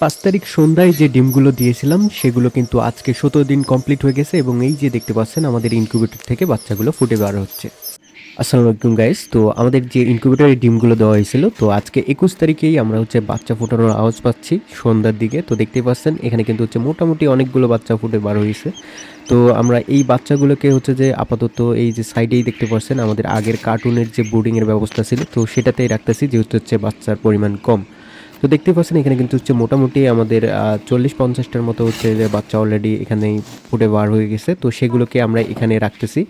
পাঁচ তারিখ সন্ধ্যায় যে ডিমগুলো দিয়েছিলাম, সেগুলো কিন্তু আজকে সতেরো দিন কমপ্লিট হয়ে গেছে এবং এই যে দেখতে পাচ্ছেন, আমাদের ইনকিউবেটর থেকে বাচ্চাগুলো ফুটে বার হচ্ছে। আসসালামু আলাইকুম গাইস তো আমাদের যে ইনকিউবেটরের ডিমগুলো দেওয়া হয়েছিল, তো আজকে একুশ তারিখেই আমরা হচ্ছে বাচ্চা ফোটানোর আওয়াজ পাচ্ছি সন্ধ্যার দিকে। তো দেখতে পাচ্ছেন, এখানে কিন্তু হচ্ছে মোটামুটি অনেকগুলো বাচ্চা ফুটে বার হয়েছে। তো আমরা এই বাচ্চাগুলোকে হচ্ছে যে আপাতত এই যে সাইডেই দেখতে পাচ্ছেন, আমাদের আগের কার্টুনের যে বোর্ডিংয়ের ব্যবস্থা ছিল, তো সেটাতেই রাখতেছি, যেহেতু হচ্ছে বাচ্চার পরিমাণ কম। তো দেখতে পাচ্ছেন, এখানে কিন্তু হচ্ছে মোটামুটি আমাদের চল্লিশ পঞ্চাশটার মতো হচ্ছে যে বাচ্চা অলরেডি এখানে ফুটে বার হয়ে গেছে। তো সেগুলোকে আমরা এখানে রাখতেছি।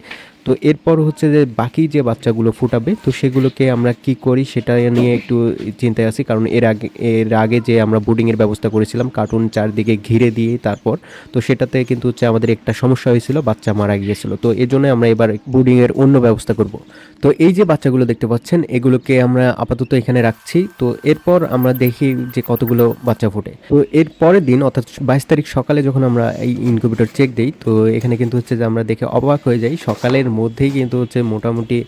তো এরপর হচ্ছে যে বাকি যে বাচ্চাগুলো ফুটাবে, তো সেগুলোকে আমরা কি করি সেটা নিয়ে একটু চিন্তায় আছি। কারণ এর আগে এর আগে যে আমরা বোর্ডিংয়ের ব্যবস্থা করেছিলাম কার্টুন চারদিকে ঘিরে দিয়ে তারপর, তো সেটাতে কিন্তু হচ্ছে আমাদের একটা সমস্যা হয়েছিল, বাচ্চা মারা গিয়েছিল। তো এই জন্য আমরা এবার বোর্ডিংয়ের অন্য ব্যবস্থা করব। তো এই যে বাচ্চাগুলো দেখতে পাচ্ছেন, এগুলোকে আমরা আপাতত এখানে রাখছি। তো এরপর আমরা দেখি যে কতগুলো বাচ্চা ফোটে। তো এর পরের দিন, অর্থাৎ বাইশ তারিখ সকালে যখন আমরা এই ইনকিউবেটর চেক দিই, তো এখানে কিন্তু হচ্ছে যে আমরা দেখে অবাক হয়ে যাই, সকালের মধ্যেই কিন্তু হচ্ছে মোটামুটি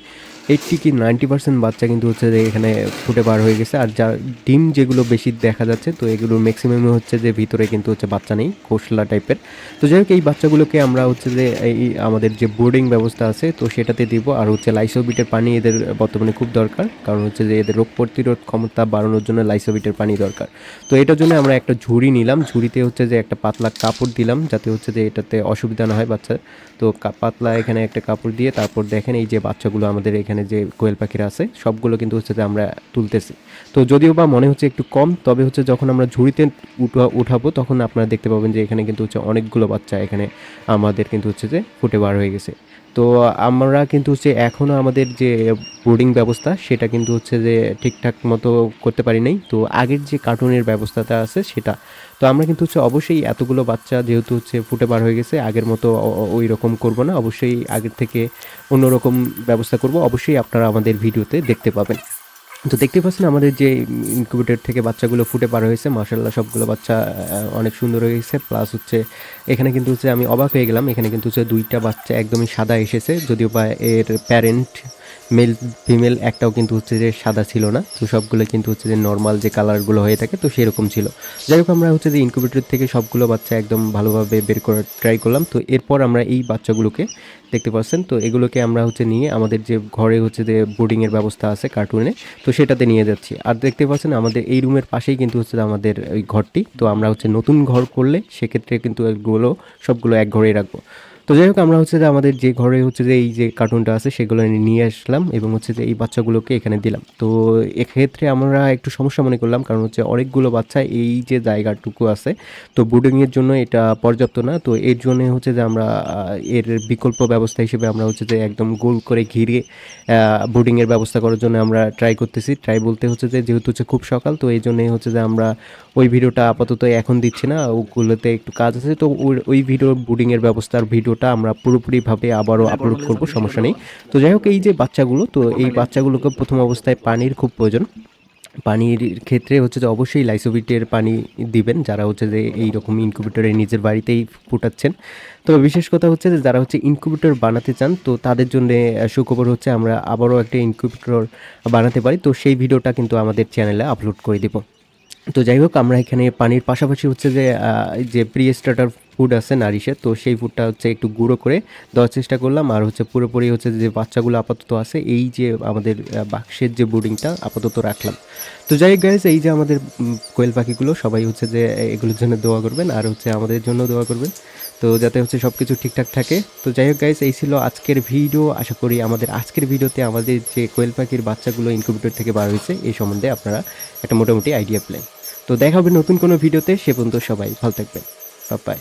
এইটটি কি নাইনটি পার্সেন্ট বাচ্চা কিন্তু হচ্ছে যে এখানে ফুটে বার হয়ে গেছে। আর যা ডিম যেগুলো বেশি দেখা যাচ্ছে, তো এগুলোর ম্যাক্সিমাম হচ্ছে যে ভিতরে কিন্তু হচ্ছে বাচ্চা নেই কোশলা টাইপের তো যাই হোক, এই বাচ্চাগুলোকে আমরা হচ্ছে যে এই আমাদের যে বোর্ডিং ব্যবস্থা আছে, তো সেটাতে দিব। আর হচ্ছে লাইসোবিটের পানি এদের বর্তমানে খুব দরকার, কারণ হচ্ছে যে এদের রোগ প্রতিরোধ ক্ষমতা বাড়ানোর জন্য লাইসোবিটের পানি দরকার। তো এটার জন্য আমরা একটা ঝুড়ি নিলাম। ঝুড়িতে হচ্ছে যে একটা পাতলা কাপড় দিলাম, যাতে হচ্ছে যে এটাতে অসুবিধা না হয় বাচ্চার। তো পাতলা এখানে একটা কাপড় দিয়ে তারপর দেখেন এই যে বাচ্চাগুলো আমাদের এখানে যে কোয়েল পাখিরা আছে, সবগুলো কিন্তু হচ্ছে যে আমরা তুলতেছি। তো যদিও বা মনে হচ্ছে একটু কম, তবে হচ্ছে যখন আমরা ঝুড়িতে উঠা, উঠাবো, তখন আপনারা দেখতে পাবেন যে এখানে কিন্তু হচ্ছে অনেকগুলো বাচ্চা এখানে আমাদের কিন্তু হচ্ছে যে ফুটে বার হয়ে গেছে। তো আমরা কিন্তু হচ্ছে এখনও আমাদের যে বোর্ডিং ব্যবস্থা, সেটা কিন্তু হচ্ছে যে ঠিকঠাক মতো করতে পারি নাই। তো আগের যে কার্টুনের ব্যবস্থাটা আছে সেটা। তো আমরা কিন্তু হচ্ছে অবশ্যই এতগুলো বাচ্চা যেহেতু হচ্ছে ফুটে বার হয়ে গেছে, আগের মতো ওই রকম করব না। অবশ্যই আগের থেকে অন্যরকম ব্যবস্থা করব। অবশ্যই আপনারা আমাদের ভিডিওতে দেখতে পাবেন। তো দেখতে পাচ্ছেন আমাদের যে ইনকিউবেটর থেকে বাচ্চাগুলো ফুটে পার হয়েছে মার্শাল্লাহ সবগুলো বাচ্চা অনেক সুন্দর হয়েছে প্লাস হচ্ছে এখানে কিন্তু হচ্ছে আমি অবাক হয়ে গেলাম, এখানে কিন্তু হচ্ছে দুইটা বাচ্চা একদমই সাদা এসেছে, যদিও বা এর প্যারেন্ট মেল, ফিমেল একটাও কিন্তু হচ্ছে যে সাদা ছিল না। তো সবগুলো কিন্তু হচ্ছে যে নর্মাল যে কালারগুলো হয়ে থাকে, তো সেরকম ছিল। যাই হোক, আমরা হচ্ছে যে ইনকিউবেটর থেকে সবগুলো বাচ্চা একদম ভালোভাবে বের করার ট্রাই করলাম। তো এরপর আমরা এই বাচ্চাগুলোকে দেখতে পাচ্ছেন, তো এগুলোকে আমরা হচ্ছে নিয়ে আমাদের যে ঘরে হচ্ছে যে বোর্ডিংয়ের ব্যবস্থা আছে কার্টুনে তো সেটাতে নিয়ে যাচ্ছি। আর দেখতে পাচ্ছেন, আমাদের এই রুমের পাশেই কিন্তু হচ্ছে আমাদের ওই ঘরটি। তো আমরা হচ্ছে নতুন ঘর করলে সেক্ষেত্রে কিন্তু এগুলো সবগুলো এক ঘরেই রাখব। তো যাই হোক, আমরা হচ্ছে যে আমাদের যে ঘরে হচ্ছে যে এই যে কার্টুনটা আছে, সেগুলো নিয়ে আসলাম এবং হচ্ছে যে এই বাচ্চাগুলোকে এখানে দিলাম। তো এক্ষেত্রে আমরা একটু সমস্যা মনে করলাম, কারণ হচ্ছে অনেকগুলো বাচ্চা এই যে জায়গাটুকু আছে। তো বোর্ডিংয়ের জন্য এটা পর্যাপ্ত না, তো এর জন্য হচ্ছে যে আমরা এর বিকল্প ব্যবস্থা হিসেবে আমরা হচ্ছে যে একদম গোল করে ঘিরে বোর্ডিংয়ের ব্যবস্থা করার জন্য আমরা ট্রাই করতেছি। ট্রাই বলতে হচ্ছে যে যেহেতু হচ্ছে খুব সকাল, তো এই জন্যই হচ্ছে যে আমরা ওই ভিডিওটা আপাতত এখন দিচ্ছি না, ওগুলোতে একটু কাজ আছে। তো ওই- ভিডিও বোর্ডিংয়ের ব্যবস্থার ভিডিওটা আমরা পুরোপুরিভাবে আবারও আপলোড করব সমস্যা নেই। তো যাই হোক এই যে বাচ্চাগুলো তো এই বাচ্চাগুলোকে প্রথম অবস্থায় পানির খুব প্রয়োজন। পানির ক্ষেত্রে হচ্ছে যে অবশ্যই লাইসোবিটের পানি দিবেন যারা হচ্ছে যে এই রকম ইনকিউবেটরে নিজের বাড়িতেই ফুটাচ্ছেন। তো বিশেষ কথা হচ্ছে যে যারা হচ্ছে ইনকিউবেটর বানাতে চান তো তাদের জন্য সুখবর হচ্ছে আমরা আবারও একটা ইনকিউবেটর বানাতে পারি। তো সেই ভিডিওটা কিন্তু আমাদের চ্যানেলে আপলোড করে দিব। তো যাই হোক আমরা এখানে পানির পাশাপাশি হচ্ছে যে যে প্রি স্টার্টার ফুড আছে, নারিশের। তো সেই ফুডটা হচ্ছে একটু গুঁড়ো করে দেওয়ার চেষ্টা করলাম। আর হচ্ছে পুরোপুরি হচ্ছে যে বাচ্চাগুলো আপাতত আছে, এই যে আমাদের বাক্সের যে বোর্ডিংটা আপাতত রাখলাম। তো যাই হোক গাইজ এই যে আমাদের কোয়েল পাখিগুলো, সবাই হচ্ছে যে এগুলোর জন্য দোয়া করবেন আর হচ্ছে আমাদের জন্য দোয়া করবেন। তো যাতে হচ্ছে সব কিছু ঠিকঠাক থাকে। তো যাই হোক গাইজ এই ছিল আজকের ভিডিও আশা করি আমাদের আজকের ভিডিওতে আমাদের যে কোয়েল পাখির বাচ্চাগুলো ইনকিউবেটর থেকে বার হয়েছে, এই সম্বন্ধে আপনারা একটা মোটামুটি আইডিয়া পেলেন তো দেখা হবে নতুন কোনো ভিডিওতে সে পর্যন্ত সবাই ভালো থাকবেন। বাই